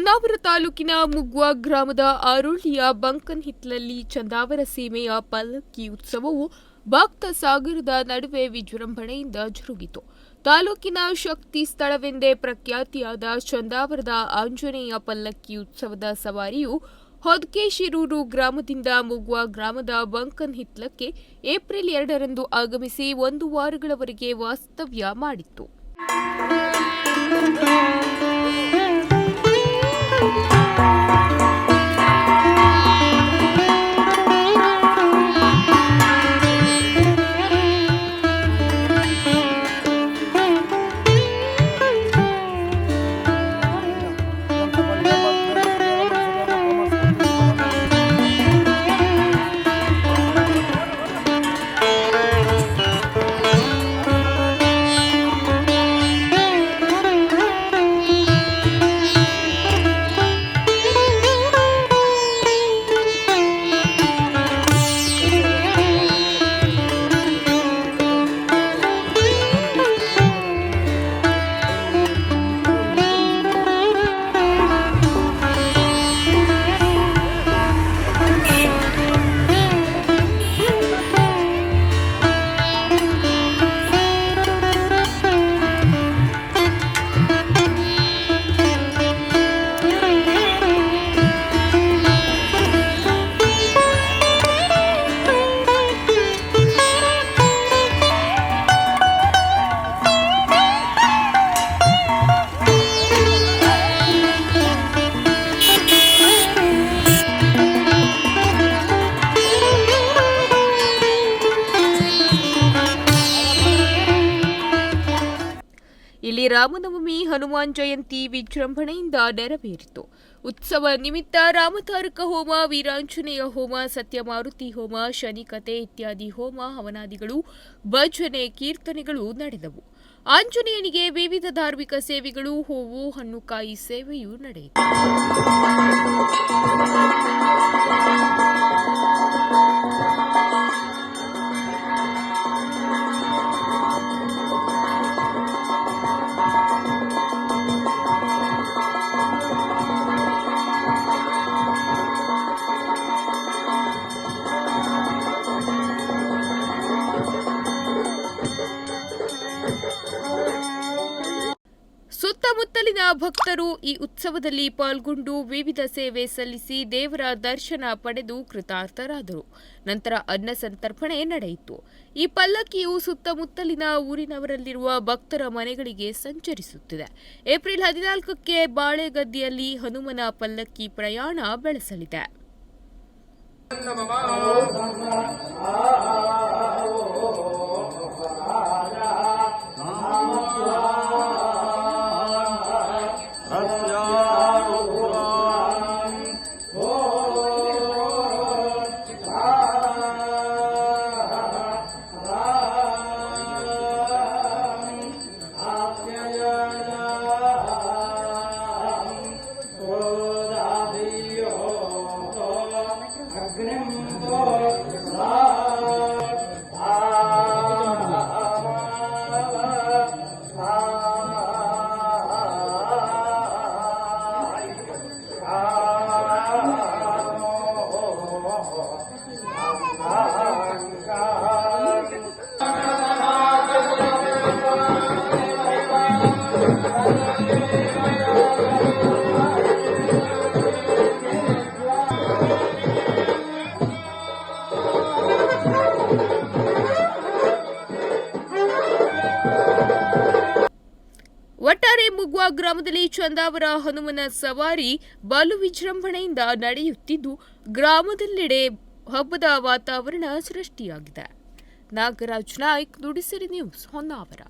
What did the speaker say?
ಹೊನ್ನಾವರ ತಾಲೂಕಿನ ಮುಗ್ವ ಗ್ರಾಮದ ಆರೋಳಿಯ ಬಂಕನ್ ಹಿತ್ಲಲ್ಲಿ ಚಂದಾವರ ಸೀಮೆಯ ಪಲ್ಲಕ್ಕಿ ಉತ್ಸವವು ಭಕ್ತ ಸಾಗರದ ನಡುವೆ ವಿಜೃಂಭಣೆಯಿಂದ ಜರುಗಿತು. ತಾಲೂಕಿನ ಶಕ್ತಿ ಸ್ಥಳವೆಂದೇ ಪ್ರಖ್ಯಾತಿಯಾದ ಚಂದಾವರದ ಆಂಜನೇಯ ಪಲ್ಲಕ್ಕಿ ಉತ್ಸವದ ಸವಾರಿಯು ಹೊದ್ಕೇಶಿರೂರು ಗ್ರಾಮದಿಂದ ಮುಗುವ ಗ್ರಾಮದ ಬಂಕನ್ ಹಿತ್ಲಕ್ಕೆ ಏಪ್ರಿಲ್ ಎರಡರಂದು ಆಗಮಿಸಿ ಒಂದು ವಾರಗಳವರೆಗೆ ವಾಸ್ತವ್ಯ ಮಾಡಿತ್ತು. Música ಇಲ್ಲಿ ರಾಮನವಮಿ, ಹನುಮಾನ್ ಜಯಂತಿ ವಿಜೃಂಭಣೆಯಿಂದ ನೆರವೇರಿತು. ಉತ್ಸವ ನಿಮಿತ್ತ ರಾಮತಾರಕ ಹೋಮ, ವೀರಾಂಜನೇಯ ಹೋಮ, ಸತ್ಯಮಾರುತಿ ಹೋಮ, ಶನಿಕತೆ ಇತ್ಯಾದಿ ಹೋಮ ಹವನಾದಿಗಳು, ಭಜನೆ ಕೀರ್ತನೆಗಳು ನಡೆದವು. ಆಂಜನೇಯನಿಗೆ ವಿವಿಧ ಧಾರ್ಮಿಕ ಸೇವೆಗಳು, ಹೂವು, ಹಣ್ಣುಕಾಯಿ ಸೇವೆಯೂ ನಡೆಯಿತು. ಸುತ್ತಮುತ್ತಲಿನ ಭಕ್ತರು ಈ ಉತ್ಸವದಲ್ಲಿ ಪಾಲ್ಗೊಂಡು ವಿವಿಧ ಸೇವೆ ಸಲ್ಲಿಸಿ ದೇವರ ದರ್ಶನ ಪಡೆದು ಕೃತಾರ್ಥರಾದರು. ನಂತರ ಅನ್ನ ಸಂತರ್ಪಣೆ ನಡೆಯಿತು. ಈ ಪಲ್ಲಕ್ಕಿಯು ಸುತ್ತಮುತ್ತಲಿನ ಊರಿನವರಲ್ಲಿರುವ ಭಕ್ತರ ಮನೆಗಳಿಗೆ ಸಂಚರಿಸುತ್ತಿದೆ. ಏಪ್ರಿಲ್ ಹದಿನಾಲ್ಕಕ್ಕೆ ಬಾಳೆಗದ್ದಿಯಲ್ಲಿ ಹನುಮನ ಪಲ್ಲಕ್ಕಿ ಪ್ರಯಾಣ ಬೆಳೆಸಲಿದೆ. ಮುಗ್ವಾ ಗ್ರಾಮದಲ್ಲಿ ಚಂದಾವರ ಹನುಮನ ಸವಾರಿ ಬಲು ವಿಜೃಂಭಣೆಯಿಂದ ನಡೆಯುತ್ತಿದ್ದು, ಗ್ರಾಮದೆಲ್ಲೆಡೆ ಹಬ್ಬದ ವಾತಾವರಣ ಸೃಷ್ಟಿಯಾಗಿದೆ. ನಾಗರಾಜ್ ನಾಯ್ಕ್, ನುಡಿಸಿರಿ ನ್ಯೂಸ್ ಹೊನ್ನಾವರ.